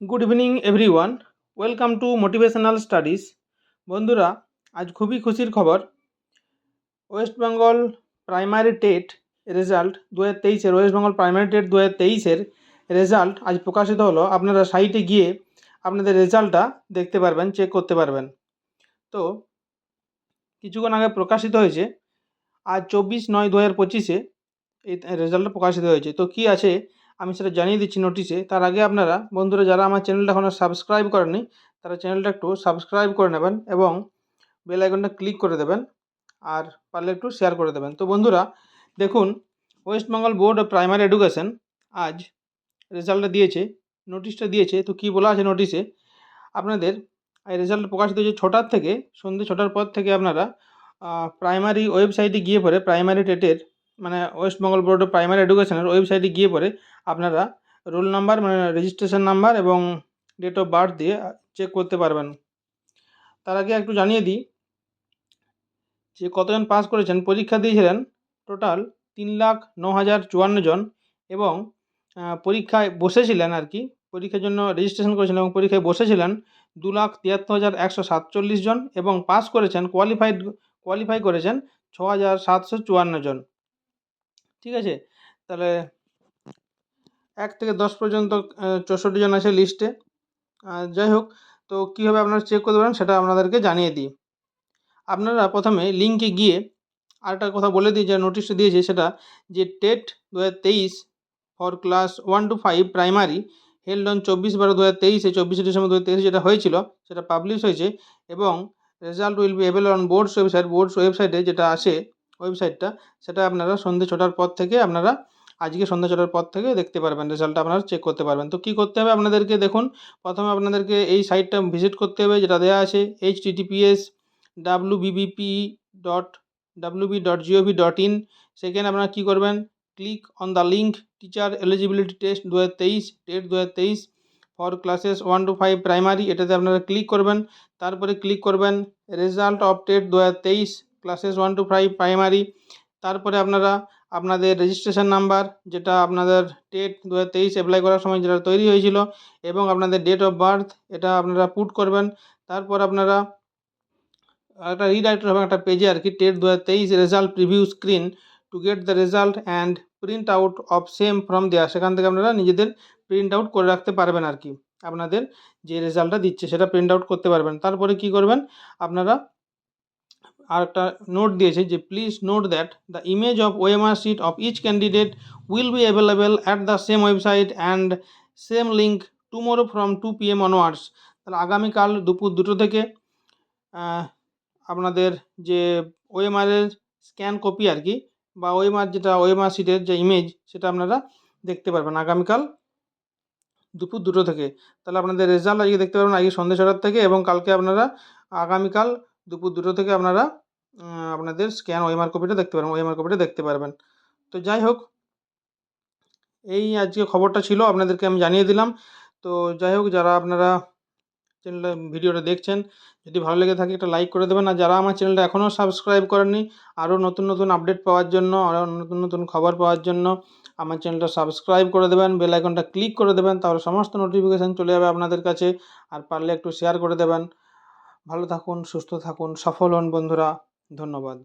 Good evening everyone welcome to motivational studies বন্ধুরা, আজ খুবই খুশির খবর। West Bengal primary TET result দু হাজার তেইশের ওয়েস্ট বেঙ্গল প্রাইমারি টেট দু হাজার তেইশের রেজাল্ট আজ প্রকাশিত হলো। আপনারা সাইটে গিয়ে আপনাদের রেজাল্টটা দেখতে পারবেন চেক করতে পারবেন। তো, কিছুক্ষণ আগে প্রকাশিত হয়েছে, আজ চব্বিশ নয় দু হাজার পঁচিশে এই রেজাল্টটা প্রকাশিত হয়েছে। তো কী আছে? আমি সেটা জানিয়ে দিচ্ছি নোটিশে তার আগে আপনারা বন্ধুরা যারা আমার চ্যানেলটা এখনও সাবস্ক্রাইব করেনি তারা চ্যানেলটা একটু সাবস্ক্রাইব করে নেবেন এবং বেল আইকনটা ক্লিক করে দেবেন আর পারলে একটু শেয়ার করে দেবেন। তো বন্ধুরা, দেখুন West Bengal board of primary education আজ রেজাল্টটা দিয়েছে নোটিশটা দিয়েছে। তো কী বলা আছে নোটিশে আপনাদের এই রেজাল্ট প্রকাশিত হয়েছে ছটার থেকে, সন্ধ্যে ছটার পর থেকে আপনারা প্রাইমারি ওয়েবসাইটে গিয়ে পরে প্রাইমারি টেটের মানে West Bengal board of primary এডুকেশনের ওয়েবসাইটে গিয়ে পরে আপনারা রোল নাম্বার মানে রেজিস্ট্রেশন নাম্বার এবং ডেট অফ বার্থ দিয়ে চেক করতে পারবেন। তার আগে একটু জানিয়ে দিই যে কতজন পাস করেছেন, পরীক্ষা দিয়েছিলেন টোটাল তিন লাখ ন হাজার চুয়ান্ন জন এবং পরীক্ষায় বসেছিলেন আর কি, পরীক্ষার জন্য রেজিস্ট্রেশন করেছিলেন এবং পরীক্ষায় বসেছিলেন দু লাখ তিয়াত্তর হাজার একশো সাতচল্লিশ জন এবং পাস করেছেন কোয়ালিফাইড কোয়ালিফাই করেছেন ছ হাজার সাতশো চুয়ান্ন জন। ঠিক আছে? তাহলে এক থেকে দশ পর্যন্ত চৌষট্টি জন আছে লিস্টে যাই হোক, তো কীভাবে আপনারা চেক করতে পারেন সেটা আপনাদেরকে জানিয়ে দিই। আপনারা প্রথমে লিঙ্কে গিয়ে আরেকটা কথা বলে দিই, যে নোটিশটা দিয়েছে সেটা, যে টেট দু হাজার তেইশ for class one two five primary held on চব্বিশ বারো দু হাজার তেইশে চব্বিশে ডিসেম্বর দু হাজার যেটা হয়েছিল, সেটা পাবলিশ হয়েছে এবং result will be avail on boards website boards ওয়েবসাইটে যেটা আছে ওয়েবসাইটটা, সেটা আপনারা সন্ধ্যে ছটার পর থেকে আপনারা, আজকে সন্ধ্যা ছটার পর থেকে দেখতে পারবেন রেজাল্টটা আপনারা চেক করতে পারবেন। তো কী করতে হবে আপনাদেরকে? দেখুন, প্রথমে আপনাদেরকে এই সাইটটা ভিজিট করতে হবে, যেটা দেওয়া আছে H TTPS W BBP dot W B dot GOV dot in সেখানে আপনারা কী করবেন? Click on the link teacher eligibility test দু হাজার তেইশ ডেট দু হাজার তেইশ for classes one two five primary এটাতে আপনারা ক্লিক করবেন। তারপরে ক্লিক করবেন রেজাল্ট অফ টেট দু হাজার তেইশ classes one two five primary তারপরে আপনারা আপনাদের রেজিস্ট্রেশন নাম্বার যেটা আপনাদের টেট দু হাজার তেইশ অ্যাপ্লাই করার সময় যেটা তৈরি হয়েছিল, এবং আপনাদের ডেট অফ বার্থ এটা আপনারা পুট করবেন। তারপর আপনারা একটা রিডাইরেক্ট হবে একটা পেজে আর কি টেট দু হাজার তেইশ result preview screen to get the result and print out of same from there সেখান থেকে আপনারা নিজেদের প্রিন্ট আউট করে রাখতে পারবেন আর কি। আপনাদের যে রেজাল্টটা দিচ্ছে, সেটা প্রিন্ট আউট করতে পারবেন। তারপরে কি করবেন? আপনারা আর একটা নোট দিয়েছে যে please note that the image of OMR sheet of each candidate will be available at the same website and same link tomorrow from two P M onwards তাহলে আগামীকাল দুপুর দুটো থেকে আপনাদের যে ওএমআরের স্ক্যান কপি আর কি, বা ওএমআর যেটা ওএমআর শিটের যে ইমেজ সেটা আপনারা দেখতে পারবেন আগামীকাল দুপুর দুটো থেকে। তাহলে আপনাদের রেজাল্ট আজকে দেখতে পারবেন, আজকে সন্ধ্যে ছটার থেকে এবং কালকে আপনারা আগামীকাল দুপুর দুটো থেকে আপনারা আপনাদের স্ক্যান ওএমআর কপিটা দেখতে পারবেন ওএমআর কপিটা দেখতে পারবেন। তো যাই হোক, এই আজকে খবরটা ছিল, আপনাদেরকে আমি জানিয়ে দিলাম। তো যাই হোক, যারা আপনারা চ্যানেলটা ভিডিওটা দেখছেন, যদি ভালো লেগে থাকে একটা লাইক করে দেবেন। আর যারা আমার চ্যানেলটা এখনও সাবস্ক্রাইব করেননি, আরও নতুন নতুন আপডেট পাওয়ার জন্য, আরও নতুন নতুন খবর পাওয়ার জন্য আমার চ্যানেলটা সাবস্ক্রাইব করে দেবেন বেল আইকনটা ক্লিক করে দেবেন, তাহলে সমস্ত নোটিফিকেশান চলে যাবে আপনাদের কাছে। আর পারলে একটু শেয়ার করে দেবেন। ভালো থাকুন সুস্থ থাকুন সফল হন বন্ধুরা ধন্যবাদ।